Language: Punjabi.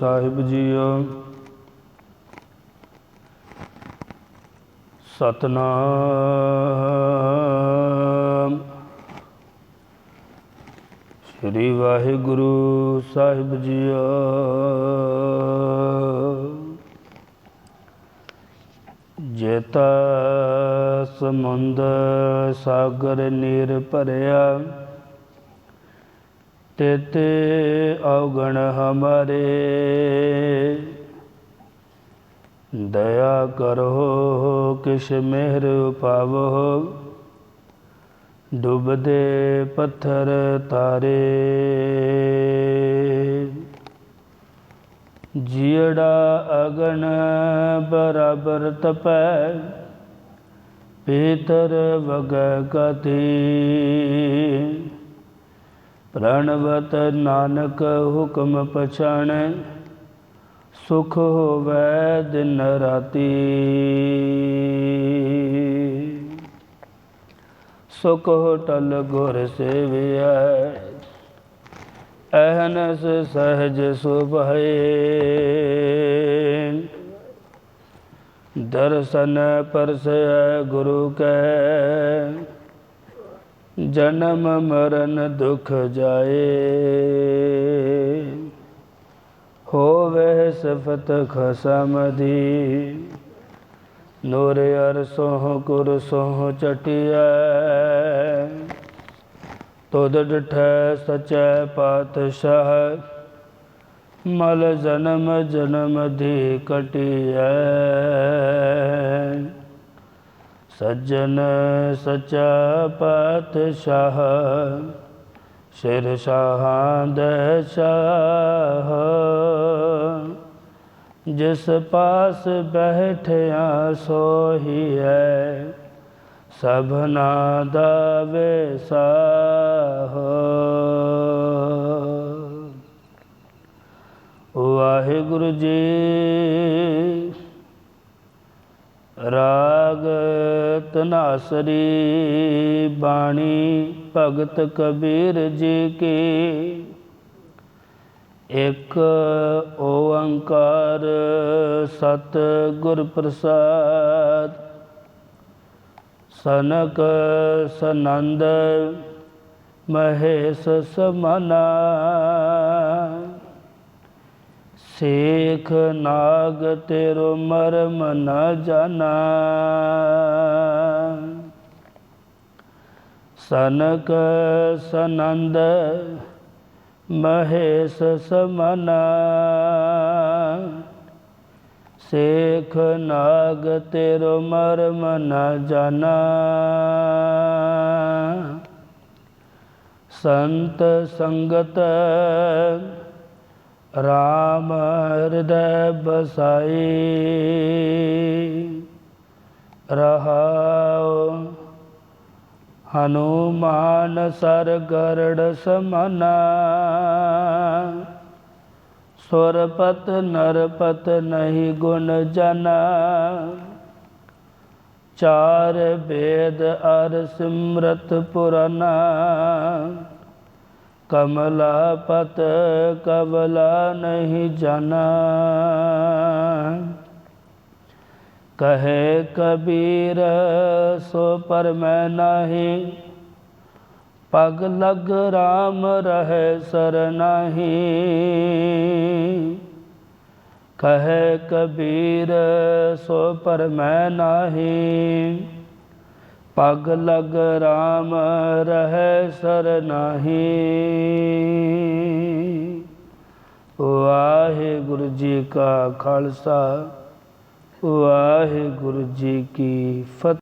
ਸਾਹਿਬ ਜੀਓ। ਸਤਨਾਮ। ਸ੍ਰੀ ਵਾਹਿਗੁਰੂ ਸਾਹਿਬ ਜੀਓ। ਜੇਤਾ ਸਮੁੰਦ ਸਾਗਰ ਨੀਰ ਭਰਿਆ ਤੇਤੇ ਔਗਣ ਹਮਾਰੇ। ਦਇਆ ਕਰੋ ਕਿਛ ਮਿਹਰ ਪਾਵੋ। ਡੁੱਬਦੇ ਪੱਥਰ ਤਾਰੇ। ਜੀੜਾ ਅਗਨ ਬਰਾਬਰ ਤਪੈ, ਪੀਤਰ ਵਗ ਕਤੀ। ਪ੍ਰਣਵਤ ਨਾਨਕ ਹੁਕਮ ਪਛਾਣੈ, ਸੁਖ ਹੋਵੈ ਦਿਨ ਰਾਤੀ। ਸੁਖ ਹੋਟਲ ਗੁਰ ਸੇਵਿਆ ਅਹਨਸ ਸਹਜ ਸੁਭਏ। ਦਰਸ਼ਨ ਪਰਸੈ ਗੁਰੂ ਕੈ ਜਨਮ ਮਰਨ ਦੁਖ ਜਾਏ। ਹੋਵੇ ਸਫਤ ਖਸਮ ਦੀ। ਨੂਰ ਅਰਸੋਂ ਕੁਰ ਸੋਹ ਚਟਿਐ। ਤੁਧ ਡਠੈ ਸਚੈ ਪਾਤਸ਼ਾਹ। ਮਲ ਜਨਮ ਜਨਮ ਦੀ ਕਟਿਐ। ਸੱਜਣ ਸਚਾ ਪਾਤਸ਼ਾਹ, ਸਿਰ ਸ਼ਾਹਾਂ ਦੇ ਸ਼ਾਹ। ਜਿਸ ਪਾਸ ਬੈਠਿਆ ਸੋਹੀ ਹੈ ਸਭਨਾ ਦਾ ਵੇਸਾਹ। ਵਾਹਿਗੁਰੂ ਜੀ ਰਾ ਰਾਗ ਤਨਾਸਰੀ ਬਾਣੀ ਭਗਤ ਕਬੀਰ ਜੀ ਕੀ। ਇੱਕ ਓੰਕਾਰ ਸਤ ਗੁਰ ਪ੍ਰਸਾਦ। ਸਨਕ ਸਨੰਦ ਮਹੇਸ਼ ਸਮਨਾ। ਸੇਖ ਨਾਗ ਤੇਰੋ ਮਰਮ ਨ ਜਾਣਾ। ਸਨਕ ਸਨੰਦ ਮਹੇਸ਼ ਸਮਨਾ। ਸੇਖ ਨਾਗ ਤੇਰੋ ਮਰਮ ਨ ਜਾਣਾ ਸੰਤ ਸੰਗਤ ਰਾਮ ਹਿਰਦੈ ਬਸਾਈ। ਰਹਾਉ ਹਨੂਮਾਨ ਸਰ ਗਰੜ ਸਮਨਾ ਸੁਰਪਤ ਨਰਪਤ ਨਹੀਂ ਗੁਣ ਜਨਾ ਚਾਰ ਵੇਦ ਅਰ ਸਿਮਰਤ ਪੁਰਾਨਾ ਕਮਲਾ ਪਤ ਕਬਲਾ ਨਹੀਂ ਜਾਣਾ ਕਹੇ ਕਬੀਰ, ਸੋ ਪਰ ਮੈਂ ਨਾਹੀ। ਪਗ ਲਗ RAM ਰਹੇ ਸਰ ਨਾਹੀ। ਕਹੇ ਕਬੀਰ, ਸੋ ਪਰ ਮੈਂ ਨਾਹੀ। ਪਗ ਲਗ RAM ਰਹੇ ਸਰ ਨਾਹੀ। ਵਾਹਿਗੁਰੂ ਜੀ ਕਾ ਖਾਲਸਾ। ਵਾਹਿਗੁਰੂ ਜੀ ਕੀ ਫਤਿਹ।